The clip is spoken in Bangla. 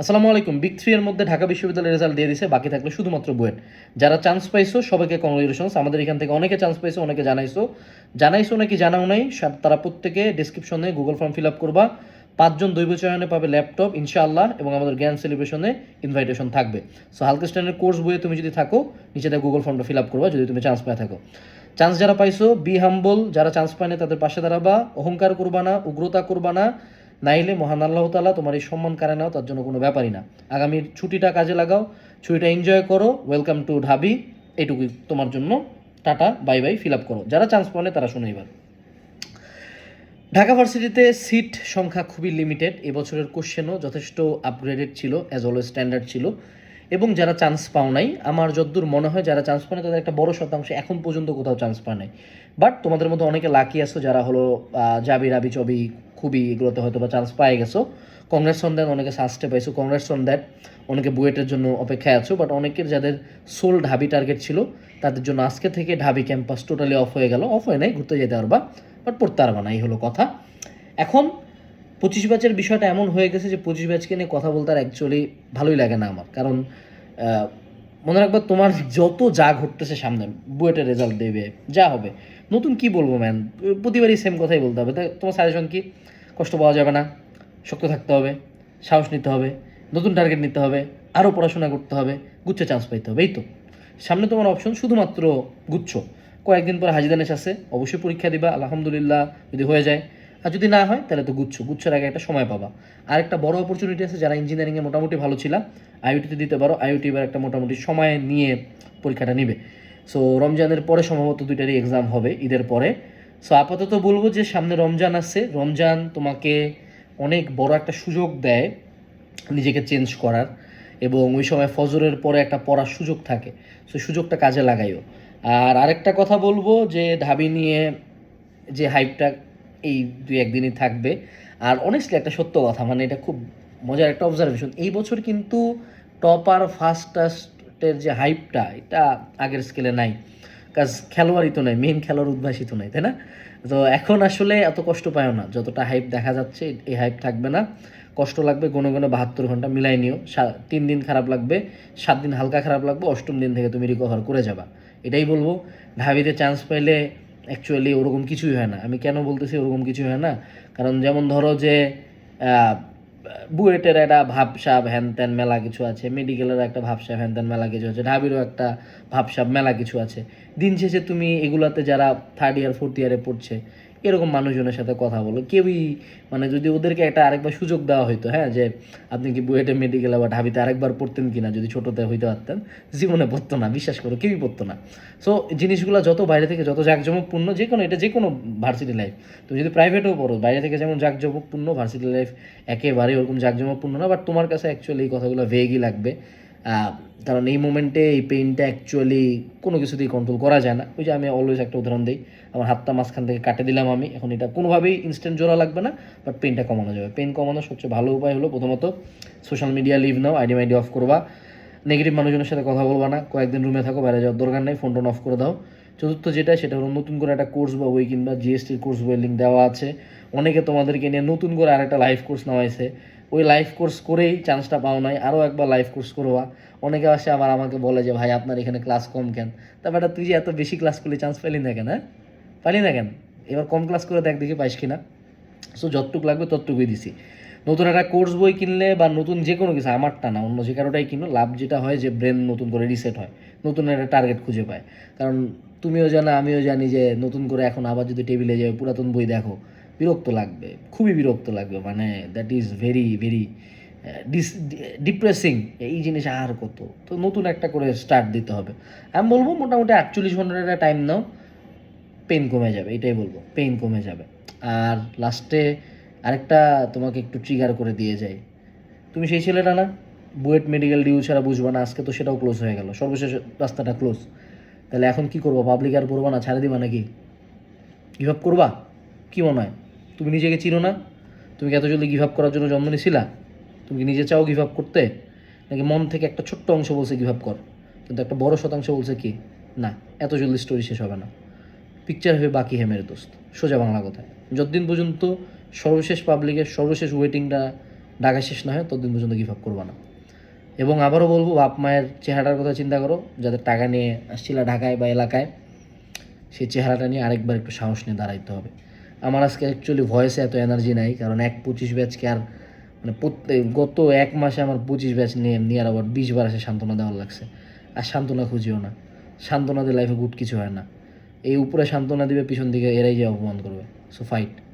আসসালামু আলাইকুম বিগ থ্রি এর মধ্যে ঢাকা বিশ্ববিদ্যালয়ের রেজাল্ট দিয়ে দিছে, বাকি থাকলে শুধুমাত্র বুয়েট। যারা চান্স পাইছো, সবাইকে কংগ্রেচুলেশনস আমাদের এখান থেকে অনেকে চান্স পাইছো, অনেকে জানাইছো। জানাইছো নাকি জানাও নাই তারা প্রত্যেকে ডিসক্রিপশনে গুগল ফর্ম ফিল আপ করবা। পাঁচজন দৈব চয়নে পাবে ল্যাপটপ ইনশাআল্লাহ, এবং আমাদের জ্ঞান সেলিব্রেশনে ইনভাইটেশন থাকবে। সো হালকা স্ট্যান্ডের কোর্স বইয়ে তুমি যদি থাকো, নিচে গুগল ফর্মটা ফিল আপ করবা, যদি তুমি চান্স পায় থাকো। চান্স যারা পাইছো বি হাম্বল যারা চান্স পায় না তাদের পাশে দাঁড়াবা। অহংকার করবা না, উগ্রতা করবা না। নাইলে মহান আল্লাহ তালা তোমার এই সম্মান কারে নাও, তার জন্য কোনো ব্যাপারই না। আগামীর ছুটিটা কাজে লাগাও, ছুটিটা এনজয় করো ওয়েলকাম টু ঢাবি, এইটুকুই তোমার জন্য। Tata bye bye fill up করো। যারা চান্স পানে তারা শুনে এবার ঢাকা ভার্সিটিতে সিট সংখ্যা খুবই লিমিটেড এবছরের কোশ্চেনও যথেষ্ট আপগ্রেডেড ছিল অ্যাজ অলওয়েজ স্ট্যান্ডার্ড ছিল। এবং যারা চান্স পাও নাই, আমার যদ্দূর মনে হয় যারা চান্স পায় তাদের একটা বড় শতাংশ এখন পর্যন্ত কোথাও চান্স পায় নাই। বাট তোমাদের মধ্যে অনেকে লাকি আছো, যারা হলো জাবি, রাবি, চবি খুবই এগুলোতে হয়তো বা চান্স পাই গেছো। কংগ্রেস অন দ্যাট অনেকে সাস্টে পাইছো। কংগ্রেস অন দ্যাট অনেকে বুয়েটের জন্য অপেক্ষায় আছো বাট অনেকের যাদের সোল ঢাবি টার্গেট ছিল, তাদের জন্য আজকে থেকে ঢাবি ক্যাম্পাস টোটালি অফ হয়ে গেল। অফ হয়ে নাই, ঘুরতে যেতে পারবা বাট পড়তে পারবা না, এই হলো কথা। এখন পঁচিশ ব্যাচের বিষয়টা এমন হয়ে গেছে যে পঁচিশ ব্যাচকে নিয়ে কথা বলতে আর অ্যাকচুয়ালি ভালোই লাগে না আমার। কারণ মনে রাখবা তোমার যত যা ঘটতেছে সামনে, বুয়েটের রেজাল্ট দেবে, যা হবে। নতুন কি বলব ম্যান প্রতিবারই সেম কথাই বলতে হবে। তোমার সাজেশন কি? কষ্ট পাওয়া যাবে না, শক্ত থাকতে হবে, সাহস নিতে হবে, নতুন টার্গেট নিতে হবে আরও পড়াশোনা করতে হবে, গুচ্ছে চান্স পাইতে হবে, এই তো। সামনে তোমার অপশন শুধুমাত্র গুচ্ছ। কয়েকদিন পর হাজিদানেশ আছে, অবশ্যই পরীক্ষা দিবা, আলহামদুলিল্লাহ, যদি হয়ে যায় আর যদি না হয়, তাহলে তো গুচ্ছ। গুচ্ছের আগে একটা সময় পাবা। আর একটা বড় অপরচুনিটি আছে যারা ইঞ্জিনিয়ারিংয়ে মোটামুটি ভালো ছিল। আইওটিতে দিতে পারো আইওটি এবার একটা মোটামুটি সময় নিয়ে পরীক্ষাটা নিবে। সো রমজানের পরে সম্ভবত দুইটারই এক্সাম হবে, ঈদের পরে। সো আপাতত বলব যে সামনে রমজান আসছে রমজান তোমাকে অনেক বড় একটা সুযোগ দেয় নিজেকে চেঞ্জ করার এবং ওই সময় ফজরের পরে একটা পড়ার সুযোগ থাকে। সেই সুযোগটা কাজে লাগাইও। আর আরেকটা কথা বলব যে ঢাবি নিয়ে যে হাইপটা এই দুই একদিনই থাকবে। আর অনেস্টলি একটা সত্য কথা মানে এটা খুব মজার একটা অবজারভেশন এই বছর কিন্তু টপার ফাস্টাস্টের যে হাইপটা এটা আগের স্কেলে নাই। কাজ খেলোয়াড়ই তো নাই মেন খেলোয়াড় উদ্ভাসিত নাই, তাই না? তো এখন আসলে এত কষ্ট পায় না। যতটা হাইপ দেখা যাচ্ছে, এই হাইপ থাকবে না। কষ্ট লাগবে গনে গনে বাহাত্তর ঘণ্টা মিলাই নিও। তিন দিন খারাপ লাগবে, সাত দিন হালকা খারাপ লাগবে, অষ্টম দিন থেকে তুমি রিকভার করে যাবা। এটাই বলব। ঢাবিতে চান্স পাইলে অ্যাকচুয়ালি ওরকম কিছুই হয় না। আমি কেন বলতেছি ওরকম কিছুই হয় না? কারণ যেমন ধরো যে বুয়েটের একটা ভাবসাব হ্যান ত্যান মেলা কিছু আছে, মেডিকেলের একটা ভাবসাব হ্যান ত্যান মেলা কিছু আছে, ঢাবিরও একটা ভাবসাব মেলা কিছু আছে। দিন শেষে তুমি এগুলাতে যারা থার্ড ইয়ার ফোর্থ ইয়ারে পড়ছে, এরকম মানুষজনের সাথে কথা বলো। কেউই মানে যদি ওদেরকে একটা আরেকবার সুযোগ দেওয়া হতো হ্যাঁ যে আপনি কি বুয়েটে, মেডিকেলে বা ঢাবিতে আরেকবার পড়তেন কিনা, যদি ছোটোতে হইতে পারতেন, জীবনে পড়তো না, বিশ্বাস করো, কেউই পড়তো না। সো জিনিসগুলো যত বাইরে থেকে যত জাঁকজমকপূর্ণ যে কোনো, এটা যে কোনো ভার্সিটি লাইফ তুমি যদি প্রাইভেটেও পড়ো, বাইরে থেকে যেমন জাঁকজমকপূর্ণ ভার্সিটি লাইফ একেবারে ওরকম জাঁকজমকপূর্ণ না বাট তোমার কাছে অ্যাকচুয়ালি এই কথাগুলো ভেগই লাগবে। কারণ এই মোমেন্টে এই পেইনটা অ্যাকচুয়ালি কোনো কিছু কিছুতেই কন্ট্রোল করা যায় না। ওই যে আমি অলওয়েজ একটা উদাহরণ দিই, আমার হাতটা মাঝখান থেকে কাটে দিলাম আমি, এখন এটা কোনোভাবেই ইনস্ট্যান্ট জোড়া লাগবে না বাট পেনটা কমানো যাবে। পেন কমানোর সবচেয়ে ভালো উপায় হলো প্রথমত social media leave now ID মাইডি off করবা। নেগেটিভ মানুষজনের সাথে কথা বলবা না, কয়েকদিন রুমে থাকো, বাইরে যাওয়ার দরকার নেই ফোন টোন অফ করে দাও। চতুর্থ যেটা, সেটা হলো নতুন করে একটা কোর্স বা বই কিংবা জিএসটির কোর্স বইয়ের লিঙ্ক দেওয়া আছে। অনেকে তোমাদেরকে নিয়ে নতুন করে আর একটা লাইভ কোর্স নেওয়াইছে ওই লাইভ কোর্স করেই চান্সটা পাও নাই। আরও একবার লাইভ কোর্স করবা অনেকে আসে আবার আমাকে বলে যে, ভাই, আপনার এখানে ক্লাস কম কেন? তারপরে তুই যে এত বেশি ক্লাস করলে চান্স পেলি না কেন হ্যাঁ? পারি না কেন? এবার কম ক্লাস করে দেখ, দেখি পাইস কিনা। সো যতটুকু লাগবে ততটুকুই দিছি। নতুন একটা কোর্স বই কিনলে বা নতুন যে কোনো কিছু, আমারটা না, অন্য যে কারোটাই কিনো, লাভ যেটা হয় যে ব্রেন নতুন করে রিসেট হয়, নতুন একটা টার্গেট খুঁজে পায়। কারণ তুমিও জানো, আমিও জানি যে নতুন করে এখন আবার যদি টেবিলে যাবে পুরাতন বই দেখো, বিরক্ত লাগবে, খুবই বিরক্ত লাগবে মানে that is very very dis depressing এই জিনিস আর কত? তো নতুন একটা করে স্টার্ট দিতে হবে। আমি বলব মোটামুটি আটচল্লিশ ঘণ্টার একটা টাইম নাও পেন কমে যাবে, এটাই বলব পেন কমে যাবে। আর লাস্টে আরেকটা তোমাকে একটু ট্রিগার করে দিয়ে যায়। তুমি সেই ছেলেটা না, বুয়েট মেডিকেল ডিউ ছাড়া বুঝবা না, আজকে তো সেটাও ক্লোজ হয়ে গেল। সর্বশেষ রাস্তাটা ক্লোজ তাহলে এখন কি করব পাবলিক আর পড়বা না, ছাড়ে দিবা নাকি? গিভ আপ করবা? কী মনে হয়? তুমি নিজেকে চিনো না? তুমি কি এত জলদি গিভ আপ করার জন্য জন্ম নিয়েছিলা তুমি নিজে চাও গিভ আপ করতে? নাকি মন থেকে একটা ছোট্ট অংশ বলছে গিভ আপ কর? কিন্তু একটা বড় শতাংশ বলছে কি, না, এত জলদি স্টোরি শেষ হবে না। পিকচার হয়ে বাকি হে মেরে দোস্ত। সোজা বাংলা কথায়। যতদিন পর্যন্ত সর্বশেষ পাবলিকের সর্বশেষ ওয়েটিংটা ঢাকা শেষ না হয়, ততদিন পর্যন্ত গিভ আপ করবা না। এবং আবারও বলব, বাপ মায়ের চেহারার কথা চিন্তা করো, যাদের টাকা নিয়ে আসছিলা ঢাকায় বা এলাকায়, সেই চেহারাটা নিয়ে আরেকবার একটু সাহস নিয়ে দাঁড়াইতে হবে। আমার আজকে অ্যাকচুয়ালি ভয়েসে এত এনার্জি নাই, কারণ এক পঁচিশ ব্যাচকে আর মানে প্রত্যেক, গত এক মাসে আমার পঁচিশ ব্যাচ নিয়ে নিয়ে আর আবার বিশ বার আসে সান্ত্বনা দেওয়ার লাগছে। আর সান্ত্বনা খুঁজিও না। সান্ত্বনা দিয়ে লাইফে গুড কিছু হয় না। এই উপরে সান্ত্বনা দিবে, পিছন দিকে এরাই যে অপমান করবে। So fight